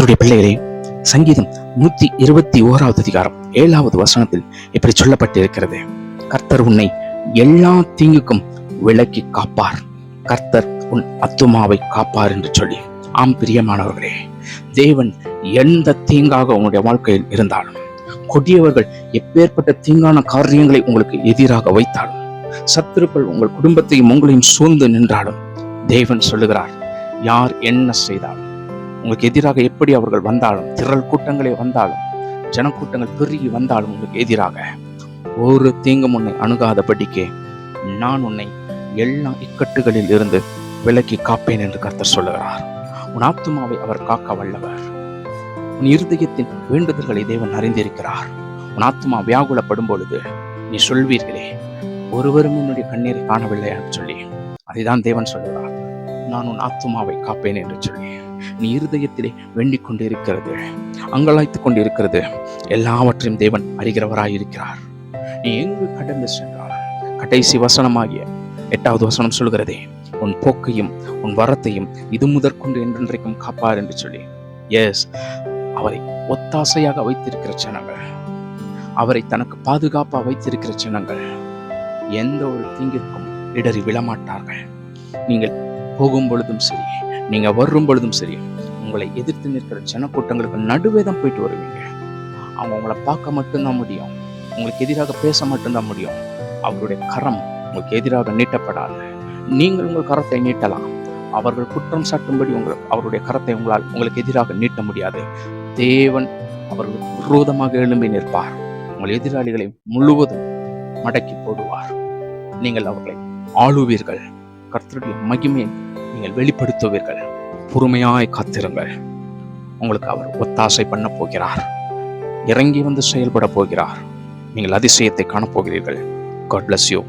கர்த்தருடைய பிள்ளைகளே சங்கீதம் நூத்தி இருபத்தி ஓராவது அதிகாரம் ஏழாவது வசனத்தில் இப்படி சொல்லப்பட்டிருக்கிறது. கர்த்தர் உன்னை எல்லா தீங்குக்கும் விலக்கி காப்பார். கர்த்தர் உன் அத்துமாவை காப்பார் என்று சொல்லி. ஆம் பிரியமானவர்களே தேவன் எந்த தீங்காக உங்களுடைய வாழ்க்கையில் இருந்தாலும் கொடியவர்கள் எப்பேற்பட்ட தீங்கான காரியங்களை உங்களுக்கு எதிராக வைத்தாலும் சத்துருக்கள் உங்கள் குடும்பத்தையும் உங்களையும் சூழ்ந்து நின்றாலும் தேவன் சொல்லுகிறார் யார் என்ன செய்தாலும் உங்களுக்கு எதிராக எப்படி அவர்கள் வந்தாலும் திரள் கூட்டங்களே வந்தாலும் ஜனக்கூட்டங்கள் பெருகி வந்தாலும் உங்களுக்கு எதிராக ஒரு தீங்கும் உன்னை அணுகாதபடிக்கே நான் உன்னை எல்லா இக்கட்டுகளில் இருந்து விலக்கி காப்பேன் என்று கர்த்தர் சொல்லுகிறார். உன் ஆத்துமாவை அவர் காக்க வல்லவர். உன் இருதயத்தின் வேண்டுதல்களை தேவன் அறிந்திருக்கிறார். உன் ஆத்மா வியாகுலப்படும் பொழுது நீ சொல்வீர்களே ஒருவரும் என்னுடைய கண்ணீரை காணவில்லை என்று சொல்லி அதைதான் தேவன் சொல்லுகிறார். நான் உன் ஆத்துமாவை காப்பேன் என்று சொல்லி. நீ இருதயத்திலே வேண்டிக் கொண்டிருக்கிறது அங்கலாய்த்துக் கொண்டிருக்கிறது. எல்லாவற்றையும் தேவன் அறிகிறவராயிருக்கிறார். நீ எங்கு கடந்து சென்றால் கடைசி வசனமாகிய எட்டாவது வசனம் சொல்கிறதே உன் போக்கையும் உன் வரத்தையும் இது முதற்கொண்டு என்றென்றைக்கும் காப்பார் என்று சொல்லி. எஸ் அவரை ஒத்தாசையாக வைத்திருக்கிற ஜனங்கள் அவரை தனக்கு பாதுகாப்பா வைத்திருக்கிற ஜனங்கள் எந்த ஒரு தீங்கிற்கும் இடறி விழமாட்டார்கள். நீங்கள் போகும் பொழுதும் சரி நீங்க வரும் பொழுதும் சரி உங்களை எதிர்த்து நிற்கிற ஜனக்கூட்டங்களுக்கு நடுவே தான் போயிட்டு வருவீங்க. அவங்க உங்களை பார்க்க மட்டும்தான் முடியும். உங்களுக்கு எதிராக பேச மட்டும்தான் முடியும். அவருடைய கரம் உங்களுக்கு எதிராக நீட்டப்படாது. நீங்கள் உங்கள் கரத்தை நீட்டலாம். அவர்கள் குற்றம் சாட்டும்படி உங்கள் அவருடைய கரத்தை உங்களால் உங்களுக்கு எதிராக நீட்ட முடியாது. தேவன் அவர்களுக்கு விரோதமாக எழும்பி நிற்பார். உங்கள் எதிராளிகளை முழுவதும் மடக்கி போடுவார். நீங்கள் அவர்களை ஆளுவீர்கள். கர்த்தருடைய மகிமையை நீங்கள் வெளிப்படுத்துவீர்கள். பொறுமையாய் காத்திருங்கள். உங்களுக்கு அவர் ஒத்தாசை பண்ண போகிறார். இறங்கி வந்து செயல்பட போகிறார். நீங்கள் அதிசயத்தை காணப்போகிறீர்கள் காட் பிளஸ் யூ